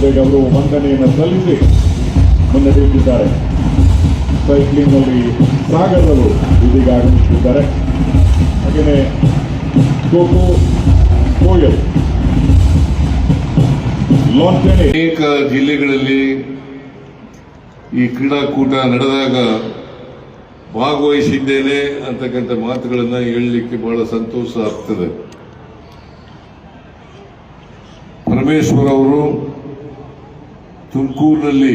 ಮುಂದೆ ಅವರು ವಂದನೆಯನ್ನು ಸಲ್ಲಿಸಿ ಮುನ್ನಡೆಯುತ್ತಿದ್ದಾರೆ ಸೈಕ್ಲಿಂಗ್ನಲ್ಲಿ ಸಾಗರರು ಇದೀಗ ಆಗಮಿಸುತ್ತಿದ್ದಾರೆ ಹಾಗೆಯೇ ಕೋಕೋ ಕೋಯಲ್ ಅನೇಕ ಜಿಲ್ಲೆಗಳಲ್ಲಿ ಈ ಕ್ರೀಡಾಕೂಟ ನಡೆದಾಗ ಭಾಗವಹಿಸಿದ್ದೇನೆ ಅಂತಕ್ಕಂಥ ಮಾತುಗಳನ್ನು ಹೇಳಲಿಕ್ಕೆ ಬಹಳ ಸಂತೋಷ ಆಗ್ತದೆ. ಪರಮೇಶ್ವರ್ ಅವರು ತುಮಕೂರಿನಲ್ಲಿ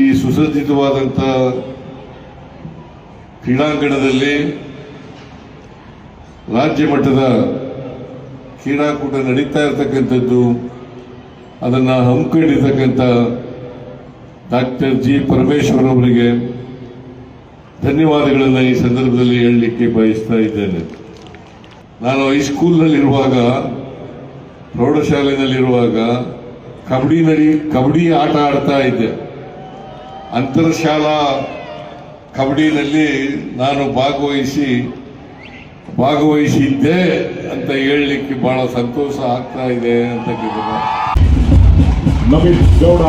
ಈ ಸುಸಜ್ಜಿತವಾದಂಥ ಕ್ರೀಡಾಂಗಣದಲ್ಲಿ ರಾಜ್ಯ ಮಟ್ಟದ ಕ್ರೀಡಾಕೂಟ ನಡೀತಾ ಇರತಕ್ಕಂಥದ್ದು, ಅದನ್ನು ಹಮ್ಮಿಕೊಂಡಿರ್ತಕ್ಕಂಥ ಡಾಕ್ಟರ್ ಜಿ ಪರಮೇಶ್ವರ್ ಅವರಿಗೆ ಧನ್ಯವಾದಗಳನ್ನು ಈ ಸಂದರ್ಭದಲ್ಲಿ ಹೇಳಲಿಕ್ಕೆ ಬಯಸ್ತಾ ಇದ್ದೇನೆ. ನಾನು ಹೈಸ್ಕೂಲ್ನಲ್ಲಿರುವಾಗ ಪ್ರೌಢಶಾಲೆಯಲ್ಲಿರುವಾಗ ಕಬಡ್ಡಿ ನಡಿ, ಕಬಡ್ಡಿ ಆಟ ಆಡ್ತಾ ಇದ್ದೆ. ಅಂತರ್ಶಾಲಾ ಕಬಡ್ಡಿನಲ್ಲಿ ನಾನು ಭಾಗವಹಿಸಿ, ಭಾಗವಹಿಸಿದ್ದೆ ಅಂತ ಹೇಳಲಿಕ್ಕೆ ಬಹಳ ಸಂತೋಷ ಆಗ್ತಾ ಇದೆ ಅಂತಕ್ಕಂಥದ್ದು ನಮಗೆ ಗೌಡ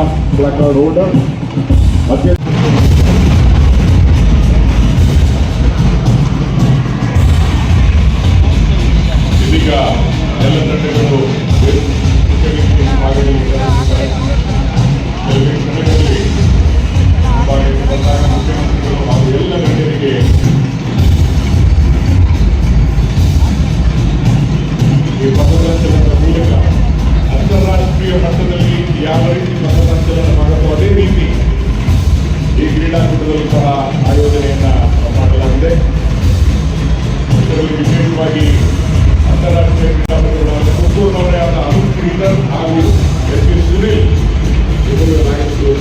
ಅಂತಾರಾಷ್ಟ್ರೀಯ ಮಟ್ಟದಲ್ಲಿ ಯಾವ ರೀತಿ ಪಥಸಂಚಲನ ಮಾಡುತ್ತೋ ಅದೇ ರೀತಿ ಈ ಕ್ರೀಡಾಕೂಟದಲ್ಲಿ ಸಹ ಆಯೋಜನೆಯನ್ನ ಮಾಡಲಾಗಿದೆ. ಇದರಲ್ಲಿ ವಿಶೇಷವಾಗಿ ಅಂತಾರಾಷ್ಟ್ರೀಯ ಕ್ರೀಡಾಪಟುಗಳಾದ ಪುತ್ತೂರಿನವರೇ ಆದ ಅರುಣ್ ಶ್ರೀಧರ್ ಹಾಗೂ ಎಸ್ ಪಿ ಸುನಿಲ್ ಇವರು ನಾಯಕರು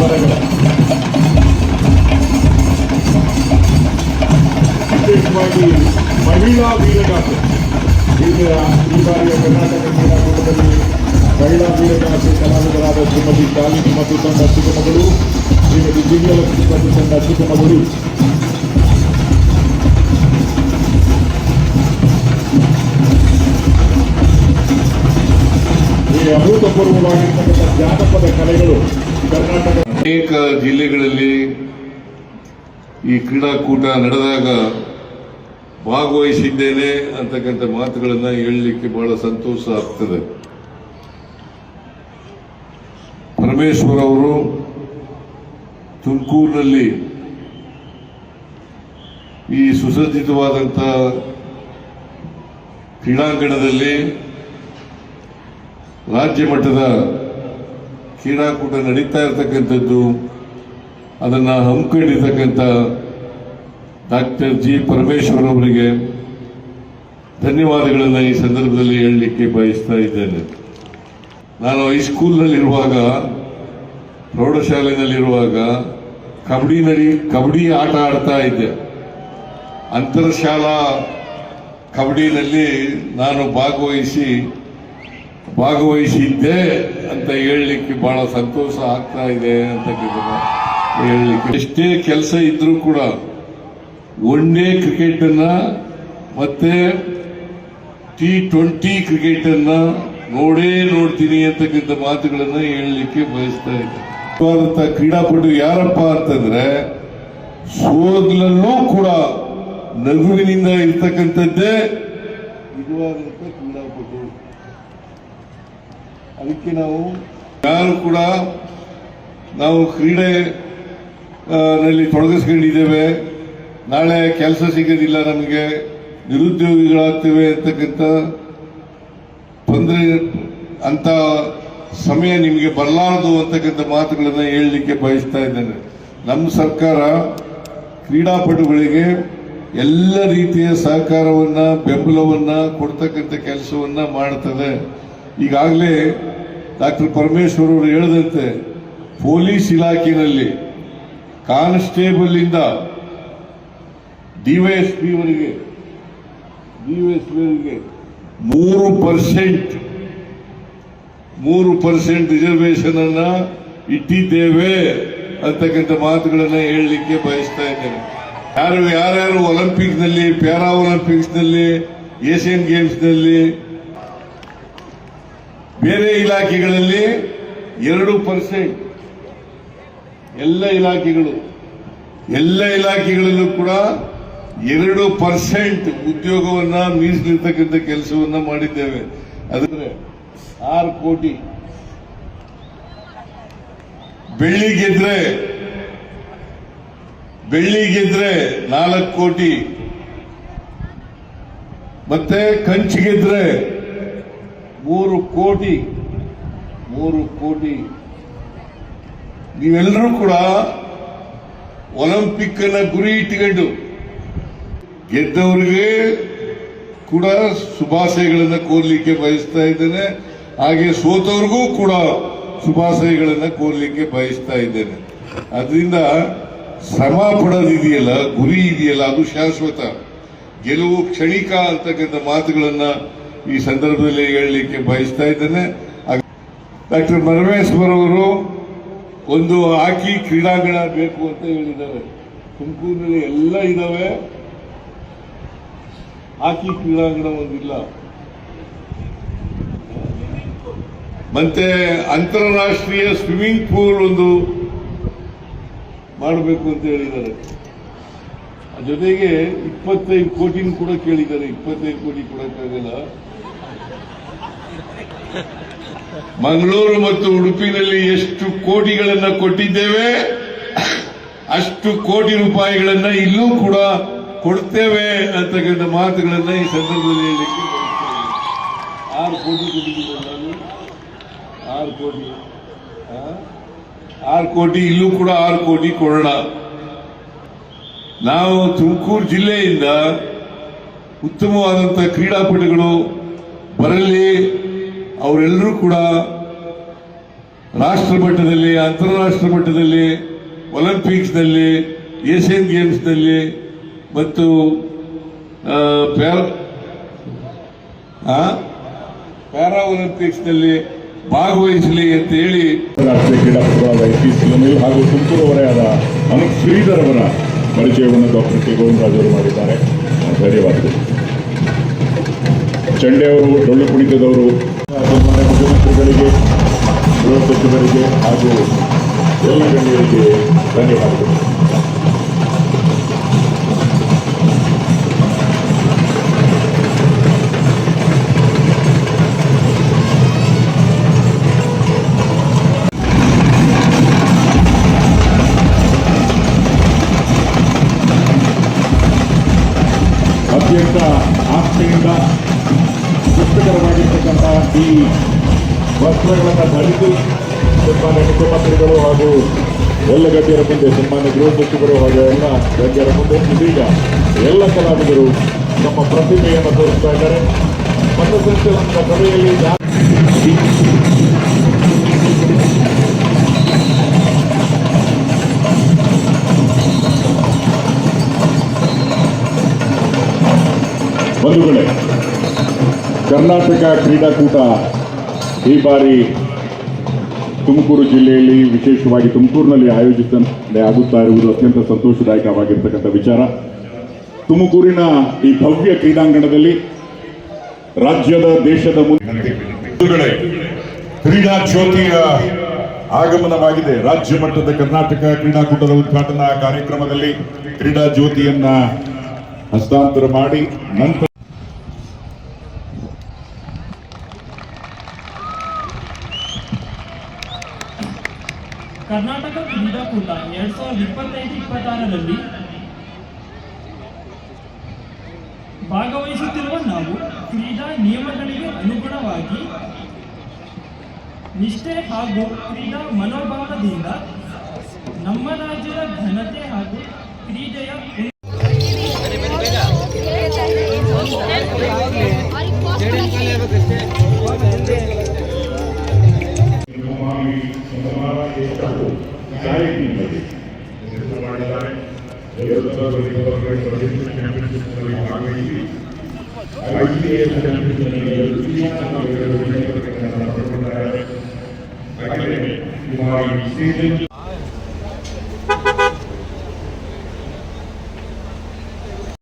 ಮತ್ತು ರಾಮನಗರ ವಿಶೇಷವಾಗಿ ಮಹಿಳಾ ವೀರಗಾಸೆ ಈಗ ಈ ಬಾರಿಯ ಕರ್ನಾಟಕ ಕ್ರೀಡಾಕೂಟದಲ್ಲಿ ಮಹಿಳಾ ವೀರಗಾಸೆ ಕಲಾವಿದರಾದ ಶ್ರೀಮತಿ ಶಾಲಿನಿ ಮತ್ತು ತಂಡ ಅತ್ಯುತ್ತಮಗಳು ಶ್ರೀಮತಿ ದಿವ್ಯಲಕ್ಷ್ಮಿ ಮತ್ತು ತಂಡ ಅತ್ಯುತ್ತಮಗಳು ಈ ಅಭೂತಪೂರ್ವವಾಗಿರ್ತಕ್ಕಂಥ ಜಾನಪದ ಕಲೆಗಳು ಕರ್ನಾಟಕ ಅನೇಕ ಜಿಲ್ಲೆಗಳಲ್ಲಿ ಈ ಕ್ರೀಡಾಕೂಟ ನಡೆದಾಗ ಭಾಗವಹಿಸಿದ್ದೇನೆ ಅಂತಕ್ಕಂಥ ಮಾತುಗಳನ್ನು ಹೇಳಲಿಕ್ಕೆ ಬಹಳ ಸಂತೋಷ ಆಗ್ತದೆ. ಪರಮೇಶ್ವರ್ ಅವರು ತುಮಕೂರಿನಲ್ಲಿ ಈ ಸುಸಜ್ಜಿತವಾದಂಥ ಕ್ರೀಡಾಂಗಣದಲ್ಲಿ ರಾಜ್ಯ ಮಟ್ಟದ ಕ್ರೀಡಾಕೂಟ ನಡೀತಾ ಇರತಕ್ಕಂಥದ್ದು, ಅದನ್ನು ಹಮ್ಮಿಕೊಂಡಿರ್ತಕ್ಕಂಥ ಡಾಕ್ಟರ್ ಜಿ ಪರಮೇಶ್ವರ್ ಅವರಿಗೆ ಧನ್ಯವಾದಗಳನ್ನು ಈ ಸಂದರ್ಭದಲ್ಲಿ ಹೇಳಲಿಕ್ಕೆ ಬಯಸ್ತಾ ಇದ್ದೇನೆ. ನಾನು ಹೈಸ್ಕೂಲ್ನಲ್ಲಿರುವಾಗ ಪ್ರೌಢಶಾಲೆಯಲ್ಲಿರುವಾಗ ಕಬಡ್ಡಿ ನಡಿ, ಕಬಡ್ಡಿ ಆಟ ಆಡ್ತಾ ಇದ್ದೆ. ಅಂತರ್ಶಾಲಾ ಕಬಡ್ಡಿನಲ್ಲಿ ನಾನು ಭಾಗವಹಿಸಿ ಭಾಗವಹಿಸಿದ್ದೆ ಅಂತ ಹೇಳಲಿಕ್ಕೆ ಬಹಳ ಸಂತೋಷ ಆಗ್ತಾ ಇದೆ ಅಂತ ಹೇಳಲಿಕ್ಕೆ ಎಷ್ಟೇ ಕೆಲಸ ಇದ್ರೂ ಕೂಡ ಒನ್ ಡೇ ಕ್ರಿಕೆಟ್ ಅನ್ನ ಮತ್ತೆ ಟಿ ಟ್ವೆಂಟಿ ಕ್ರಿಕೆಟ್ ಅನ್ನ ನೋಡೇ ನೋಡ್ತೀನಿ ಅಂತಕ್ಕಂಥ ಮಾತುಗಳನ್ನ ಹೇಳಲಿಕ್ಕೆ ಬಯಸ್ತಾ ಇದ್ದೆ. ಕ್ರೀಡಾಪಟು ಯಾರಪ್ಪ ಅಂತಂದ್ರೆ ಸೋದಲಲ್ಲೂ ಕೂಡ ನಗುವಿನಿಂದ ಇರ್ತಕ್ಕಂಥದ್ದೇ ನಿಜವಾದಂಥ ಕ್ರೀಡಾಪಟು. ಅದಕ್ಕೆ ನಾವು ಯಾರು ಕೂಡ ನಾವು ಕ್ರೀಡೆ ನಲ್ಲಿ ತೊಡಗಿಸ್ಕೊಂಡಿದ್ದೇವೆ. ನಾಳೆ ಕೆಲಸ ಸಿಗೋದಿಲ್ಲ ನಮಗೆ, ನಿರುದ್ಯೋಗಿಗಳಾಗ್ತೇವೆ ಅಂತಕ್ಕಂಥ ತೊಂದರೆ ಅಂತ ಸಮಯ ನಿಮಗೆ ಬರಲಾರದು ಅಂತಕ್ಕಂಥ ಮಾತುಗಳನ್ನು ಹೇಳಲಿಕ್ಕೆ ಬಯಸ್ತಾ ಇದ್ದೇನೆ. ನಮ್ಮ ಸರ್ಕಾರ ಕ್ರೀಡಾಪಟುಗಳಿಗೆ ಎಲ್ಲ ರೀತಿಯ ಸಹಕಾರವನ್ನು, ಬೆಂಬಲವನ್ನು, ಕೊಡ್ತಕ್ಕಂಥ ಕೆಲಸವನ್ನು ಮಾಡ್ತದೆ. ಈಗಾಗಲೇ ಡಾಕ್ಟರ್ ಪರಮೇಶ್ವರ್ ಅವರು ಹೇಳಿದಂತೆ ಪೊಲೀಸ್ ಇಲಾಖೆಯಲ್ಲಿ ಕಾನ್ಸ್ಟೇಬಲ್ ಇಂದ ಡಿವೈಎಸ್ಪಿ ಅವರಿಗೆ ಡಿವೈಎಸ್ಪಿಗೆ ಮೂರು ಪರ್ಸೆಂಟ್ ಮೂರು ಪರ್ಸೆಂಟ್ ರಿಸರ್ವೇಶನ್ ಅನ್ನ ಇಟ್ಟಿದ್ದೇವೆ ಅಂತಕ್ಕಂಥ ಮಾತುಗಳನ್ನ ಹೇಳಲಿಕ್ಕೆ ಬಯಸ್ತಾ ಇದ್ದೇನೆ. ಯಾರು, ಯಾರ್ಯಾರು ಒಲಿಂಪಿಕ್ಸ್ನಲ್ಲಿ ಪ್ಯಾರಾ ಒಲಿಂಪಿಕ್ಸ್ನಲ್ಲಿ ಏಷ್ಯನ್ ಗೇಮ್ಸ್ನಲ್ಲಿ ಬೇರೆ ಇಲಾಖೆಗಳಲ್ಲಿ ಎರಡು ಪರ್ಸೆಂಟ್ ಎಲ್ಲ ಇಲಾಖೆಗಳು, ಎಲ್ಲ ಇಲಾಖೆಗಳಲ್ಲೂ ಕೂಡ ಎರಡು ಪರ್ಸೆಂಟ್ ಉದ್ಯೋಗವನ್ನ ಮೀಸಲಿರ್ತಕ್ಕಂಥ ಕೆಲಸವನ್ನ ಮಾಡಿದ್ದೇವೆ. ಅದಂದ್ರೆ ಆರು ಕೋಟಿ. ಬೆಳ್ಳಿ ಗೆದ್ರೆ ಬೆಳ್ಳಿ ಗೆದ್ರೆ ನಾಲ್ಕು ಕೋಟಿ. ಮತ್ತೆ ಕಂಚು ಗೆದ್ರೆ ಮೂರು ಕೋಟಿ ಮೂರು ಕೋಟಿ. ನೀವೆಲ್ಲರೂ ಕೂಡ ಒಲಿಂಪಿಕ್ ಅನ್ನ ಗುರಿ ಇಟ್ಟುಕೊಂಡು ಗೆದ್ದವರಿಗೆ ಕೂಡ ಶುಭಾಶಯಗಳನ್ನು ಕೋರ್ಲಿಕ್ಕೆ ಬಯಸ್ತಾ ಇದ್ದೇನೆ. ಹಾಗೆ ಸೋತವ್ರಿಗೂ ಕೂಡ ಶುಭಾಶಯಗಳನ್ನು ಕೋರ್ಲಿಕ್ಕೆ ಬಯಸ್ತಾ ಇದ್ದೇನೆ. ಅದರಿಂದ ಶ್ರಮ ಪಡೋದಿದೆಯಲ್ಲ ಗುರಿ ಇದೆಯಲ್ಲ, ಅದು ಶಾಶ್ವತ. ಗೆಲುವು ಕ್ಷಣಿಕ ಅಂತಕ್ಕಂಥ ಮಾತುಗಳನ್ನ ಈ ಸಂದರ್ಭದಲ್ಲಿ ಹೇಳಲಿಕ್ಕೆ ಬಯಸ್ತಾ ಇದ್ದೇನೆ. ಡಾಕ್ಟರ್ ಪರಮೇಶ್ವರ್ ಅವರು ಒಂದು ಹಾಕಿ ಕ್ರೀಡಾಂಗಣ ಬೇಕು ಅಂತ ಹೇಳಿದ್ದಾರೆ. ತುಮಕೂರಿನಲ್ಲಿ ಎಲ್ಲ ಇದಾವೆ. ಹಾಕಿ ಕ್ರೀಡಾಂಗಣ ಒಂದಿಲ್ಲ. ಮತ್ತೆ ಅಂತಾರಾಷ್ಟ್ರೀಯ ಸ್ವಿಮ್ಮಿಂಗ್ ಪೂಲ್ ಒಂದು ಮಾಡಬೇಕು ಅಂತ ಹೇಳಿದ್ದಾರೆ. ಜೊತೆಗೆ ಇಪ್ಪತ್ತೈದು ಕೋಟಿನ ಕೂಡ ಕೇಳಿದ್ದಾರೆ. ಇಪ್ಪತ್ತೈದು ಕೋಟಿ ಕೊಡಕ್ಕಾಗಲ್ಲ. ಮಂಗಳೂರು ಮತ್ತು ಉಡುಪಿನಲ್ಲಿ ಎಷ್ಟು ಕೋಟಿಗಳನ್ನ ಕೊಟ್ಟಿದ್ದೇವೆ, ಅಷ್ಟು ಕೋಟಿ ರೂಪಾಯಿಗಳನ್ನ ಇಲ್ಲೂ ಕೂಡ ಕೊಡ್ತೇವೆ ಅಂತಕ್ಕಂಥ ಮಾತುಗಳನ್ನ ಈ ಸಂದರ್ಭದಲ್ಲಿ ಬಯಸ್ತೇನೆ. ಆರು ಕೋಟಿ ಆರು ಕೋಟಿ? ಆರು ಕೋಟಿ, ಇಲ್ಲೂ ಕೂಡ ಆರು ಕೋಟಿ ಕೊಡೋಣ ನಾವು ತುಮಕೂರು ಜಿಲ್ಲೆಯಿಂದ ಉತ್ತಮವಾದಂಥ ಕ್ರೀಡಾಪಟುಗಳು ಬರಲಿ ಅವರೆಲ್ಲರೂ ಕೂಡ ರಾಷ್ಟ್ರ ಮಟ್ಟದಲ್ಲಿ, ಅಂತಾರಾಷ್ಟ್ರ ಮಟ್ಟದಲ್ಲಿ, ಒಲಿಂಪಿಕ್ಸ್ನಲ್ಲಿ, ಏಷ್ಯನ್ ಗೇಮ್ಸ್ನಲ್ಲಿ ಮತ್ತು ಪ್ಯಾರ ಒಲಿಂಪಿಕ್ಸ್ನಲ್ಲಿ ಭಾಗವಹಿಸಲಿ ಅಂತ ಹೇಳಿ ರಾಷ್ಟ್ರೀಯ ಕ್ರೀಡಾಪಟುಗಳಾದ ಪಿ ಹಾಗೂ ತುಮಕೂರು ಆದ ಅನುಪ್ ಶ್ರೀಧರ್ ಅವರ ಪರಿಚಯವನ್ನು ಡಾಕ್ಟರ್ ಕೆ. ಗೋವಿಂದರಾಜ್ ಅವರು ಮಾಡಿದ್ದಾರೆ. ಧನ್ಯವಾದಗಳು. ಚಂಡೆ ಅವರು, ಡೊಳ್ಳು ಕುಣಿತದವರು ಮುಖ್ಯಮಂತ್ರಿಗಳಿಗೆ ಗೃಹ ಸಚಿವರಿಗೆ ಹಾಗೂ ಎಲ್ಲ ಗಣ್ಯರಿಗೆ ಧನ್ಯವಾದಗಳು. ಅತ್ಯಂತ ಆಸ್ಥೆಯಿಂದ ಪುಸ್ತಕರವಾಗಿರ್ತಕ್ಕಂಥ ಈ ವಸ್ತ್ರಗಳನ್ನು ಧರಿಸಿ ಸನ್ಮಾನ್ಯ ಮುಖ್ಯಮಂತ್ರಿಗಳು ಹಾಗೂ ಎಲ್ಲ ಗಣ್ಯರ ಮುಂದೆ ಸನ್ಮಾನ್ಯ ಗೃಹ ಸಚಿವರು ಹಾಗೂ ಎಲ್ಲ ಗಣ್ಯರ ಮುಂದೆ ಇದೀಗ ಎಲ್ಲ ಕಲಾವಿದರು ತಮ್ಮ ಪ್ರತಿಭೆಯನ್ನು ತೋರಿಸ್ತಾ ಇದ್ದಾರೆ. ಪಥಸಂಚಲನದ ಸಭೆಯಲ್ಲಿ ಯಾ- ಬಂಧುಗಳೇ, ಕರ್ನಾಟಕ ಕ್ರೀಡಾಕೂಟ ಈ ಬಾರಿ ತುಮಕೂರು ಜಿಲ್ಲೆಯಲ್ಲಿ ವಿಶೇಷವಾಗಿ ತುಮಕೂರಿನಲ್ಲಿ ಆಯೋಜಿತ ಆಗುತ್ತಾ ಇರುವುದು ಅತ್ಯಂತ ಸಂತೋಷದಾಯಕವಾಗಿರ್ತಕ್ಕಂಥ ವಿಚಾರ. ತುಮಕೂರಿನ ಈ ಭವ್ಯ ಕ್ರೀಡಾಂಗಣದಲ್ಲಿ ರಾಜ್ಯದ, ದೇಶದ ಮುಂದೆ ಕ್ರೀಡಾ ಜ್ಯೋತಿಯ ಆಗಮನವಾಗಿದೆ. ರಾಜ್ಯ ಮಟ್ಟದ ಕರ್ನಾಟಕ ಕ್ರೀಡಾಕೂಟದ ಉದ್ಘಾಟನಾ ಕಾರ್ಯಕ್ರಮದಲ್ಲಿ ಕ್ರೀಡಾ ಜ್ಯೋತಿಯನ್ನ ಹಸ್ತಾಂತರ ಮಾಡಿ ನಂತರ ಕರ್ನಾಟಕ ಕ್ರೀಡಾಕೂಟ ಎರಡ್ ಸಾವಿರದ ಇಪ್ಪತ್ತೈದು, ಇಪ್ಪತ್ತಾರರಲ್ಲಿ ಭಾಗವಹಿಸುತ್ತಿರುವ ನಾವು ಕ್ರೀಡಾ ನಿಯಮಗಳಿಗೆ ಅನುಗುಣವಾಗಿ ನಿಷ್ಠೆ ಹಾಗೂ ಕ್ರೀಡಾ ಮನೋಭಾವದಿಂದ ನಮ್ಮ ರಾಜ್ಯದ ಘನತೆ ಹಾಗೂ ಕ್ರೀಡೆಯ ಮಾಡಿದ್ದಾರೆ ಎರಡು ಸಾವಿರದ ಇಪ್ಪತ್ತೆರಡರ ಚಾಂಪಿಯನ್ಶಿಪ್ನಲ್ಲಿ ಭಾಗವಹಿಸಿ ಐಎಎಸ್ ಕಲ್ಪಿಸಿದಲ್ಲಿ ದ್ವಿತೀಯ ಹಾಗೂ ಎರಡು ಪದಕಗಳನ್ನು ಪಡೆದುಕೊಂಡಿದ್ದಾರೆ. ಹಾಗೆಯೇ ಈ ಬಾರಿ ಸೀಸನ್